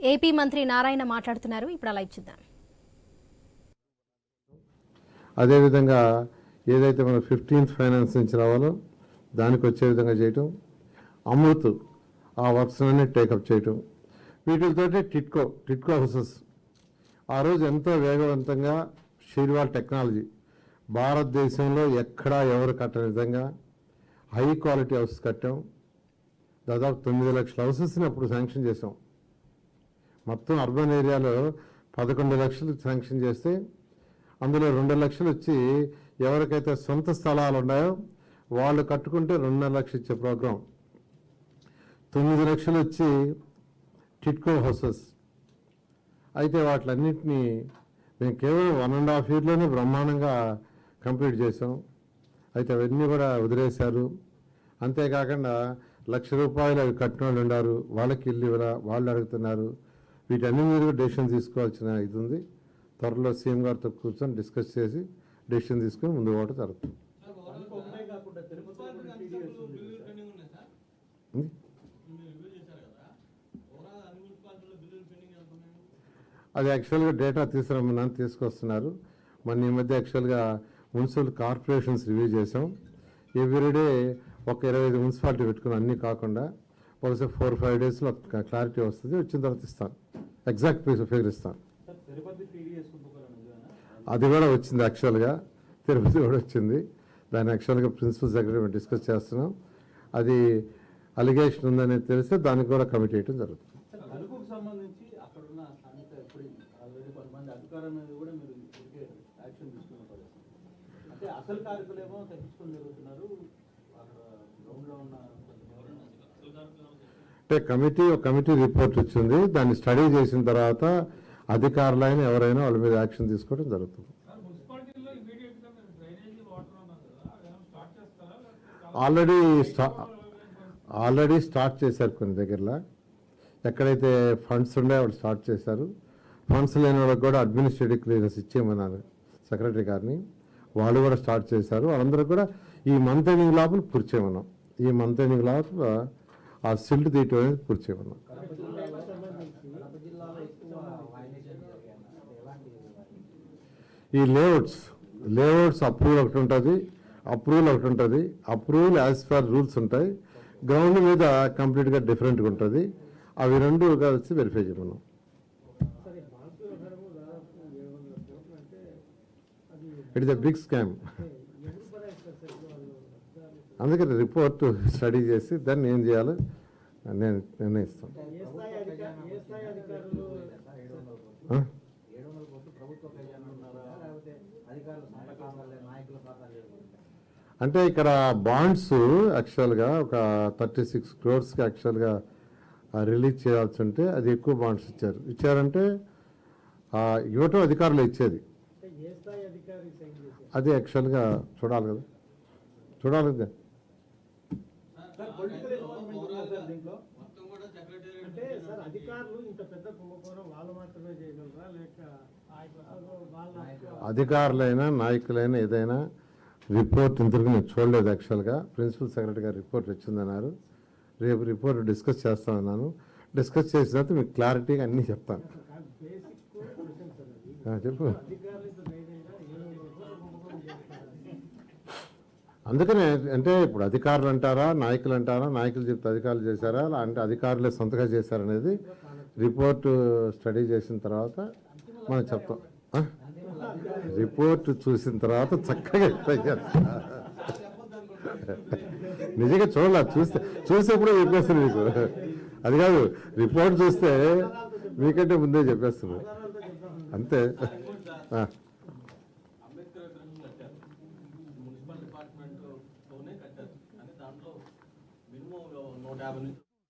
AP మంత్రి నారాయణ మాట్లాడుతున్నారు. ఇప్పుడు అలా చూద్దాం. అదేవిధంగా ఏదైతే మనం ఫిఫ్టీన్త్ ఫైనాన్స్ నుంచి రావాలో దానికి వచ్చే విధంగా చేయటం అమృత్ ఆ వర్క్స్ అన్ని టేకప్ చేయటం వీటితోటి టిట్కో టిట్కో హౌసెస్. ఆ రోజు ఎంతో వేగవంతంగా షీర్వాల్ టెక్నాలజీ భారతదేశంలో ఎక్కడా ఎవరు కట్టని విధంగా హై క్వాలిటీ హౌసెస్ కట్టాం. దాదాపు తొమ్మిది లక్షల హౌసెస్ని అప్పుడు శాంక్షన్ చేసాం మొత్తం అర్బన్ ఏరియాలో పదకొండు లక్షలు శాంక్షన్ చేస్తే అందులో రెండు లక్షలు వచ్చి ఎవరికైతే సొంత స్థలాలు ఉన్నాయో వాళ్ళు కట్టుకుంటే రెండున్నర లక్షలు ఇచ్చే ప్రోగ్రాం. తొమ్మిది లక్షలు వచ్చి టిట్కో హౌసెస్. అయితే వాటిలన్నింటినీ మేము కేవలం వన్ అండ్ హాఫ్ ఇయర్లోనే బ్రహ్మాండంగా కంప్లీట్ చేసాం అయితే అవన్నీ కూడా వదిలేశారు. అంతేకాకుండా లక్ష రూపాయలు అవి కట్టిన వాళ్ళు ఉన్నారు. వాళ్ళకి ఇల్లు ఇవ్వరా వాళ్ళు అడుగుతున్నారు. వీటన్ని మీద డెసిషన్ తీసుకోవాల్సిన ఇది ఉంది. త్వరలో సీఎం గారితో కూర్చొని డిస్కస్ చేసి డెసిషన్ తీసుకొని ముందు పోవడం జరుగుతుంది అది యాక్చువల్గా డేటా తీసుకురమ్మన్నాను తీసుకొస్తున్నారు. మన ఈ మధ్య యాక్చువల్గా మున్సిపల్ కార్పొరేషన్స్ రివ్యూ చేసాం ఎవ్రీడే ఒక ఇరవై ఐదు మున్సిపాలిటీ పెట్టుకుని అన్నీ కాకుండా ఒకసారి ఫోర్ ఫైవ్ డేస్లో క్లారిటీ వస్తుంది. వచ్చిన తర్వాత ఇస్తాను. ఎగ్జాక్ట్ ఫిగర్ ఇస్తాను? అది కూడా వచ్చింది యాక్చువల్గా తిరుపతి కూడా వచ్చింది. దాన్ని యాక్చువల్గా ప్రిన్సిపల్ సెక్రటరీ మేము డిస్కస్ చేస్తున్నాం. అది అలిగేషన్ ఉందని తెలిస్తే దానికి కూడా కమిటీ వేయడం జరుగుతుంది. అసలు తగ్గించుకొని జరుగుతున్నారు అక్కడ గ్రౌండ్లో ఉన్న అంటే కమిటీ ఒక కమిటీ రిపోర్ట్ వచ్చింది. దాన్ని స్టడీ చేసిన తర్వాత అధికారులైన ఎవరైనా వాళ్ళ మీద యాక్షన్ తీసుకోవడం జరుగుతుంది. ఆల్రెడీ స్టా ఆల్రెడీ స్టార్ట్ చేశారు కొన్ని దగ్గరలో. ఎక్కడైతే ఫండ్స్ ఉన్నాయో వాళ్ళు స్టార్ట్ చేశారు. ఫండ్స్ లేని వాళ్ళకి కూడా అడ్మినిస్ట్రేటివ్ క్లియరెన్స్ ఇచ్చేయమన్నారు సెక్రటరీ గారిని. వాళ్ళు కూడా స్టార్ట్ చేశారు. వాళ్ళందరూ కూడా ఈ మంత్ ఎండింగ్ లోపల పూర్తి చేయమన్నాం. ఈ మంత్ ఎండింగ్ లోపల ఆ సిల్ట్ తీయటం అనేది పూర్తి చేయమన్నాం ఈ లేఅవుట్స్ లేఅవుట్స్ అప్రూవల్ ఒకటి ఉంటుంది అప్రూవల్ ఒకటి ఉంటుంది అప్రూవల్ యాజ్ ఫర్ రూల్స్ ఉంటాయి. గ్రౌండ్ మీద కంప్లీట్గా డిఫరెంట్గా ఉంటుంది. అవి రెండు కలిసి verify చేయమన్నాం it is a big scam అందుకని రిపోర్ట్ స్టడీ చేసి దాన్ని ఏం చేయాలో నేను నిర్ణయిస్తాను. అంటే ఇక్కడ బాండ్స్ యాక్చువల్గా ఒక థర్టీ సిక్స్ క్రోర్స్కి యాక్చువల్గా రిలీజ్ చేయాల్సి ఉంటే అది ఎక్కువ బాండ్స్ ఇచ్చారు. ఇచ్చారంటే ఇవ్వటం అధికారులు ఇచ్చేది. అది యాక్చువల్గా చూడాలి కదా. చూడాలి కదా. సార్ పొలిటికల్ ఇన్వాల్వ్మెంట్ ఉందా సార్ దీంట్లో? అంటే సార్ అధికారులు ఇంత పెద్ద కుంభకోణం వాళ్ళు మాత్రమే చేయగలరా? లేక వాళ్ళ అధికారులైనా నాయకులైనా ఏదైనా రిపోర్ట్ ఇంతవరకు నేను చూడలేదు యాక్చువల్గా ప్రిన్సిపల్ సెక్రటరీ గారు రిపోర్ట్ వచ్చిందన్నారు. రేపు రిపోర్ట్ డిస్కస్ చేస్తామన్నాను. డిస్కస్ చేసిన తర్వాత మీకు క్లారిటీగా అన్నీ చెప్తాను. బేసిక్ క్వశ్చన్ సార్ అది. ఆ, చెప్పు. అందుకనే అంటే ఇప్పుడు అధికారులు అంటారా నాయకులు అంటారా నాయకులు చెప్తే అధికారులు చేశారా అలా అంటే అధికారులే సొంతగా చేశారనేది రిపోర్ట్ స్టడీ చేసిన తర్వాత మనం చెప్తాం. రిపోర్ట్ చూసిన తర్వాత చక్కగా చేస్తా. నిజంగా చూడాల? చూస్తే చూసేప్పుడే చెప్పేస్తాను మీకు అది కాదు రిపోర్ట్ చూస్తే మీకంటే ముందే చెప్పేస్తున్నాను అంతే. no, no,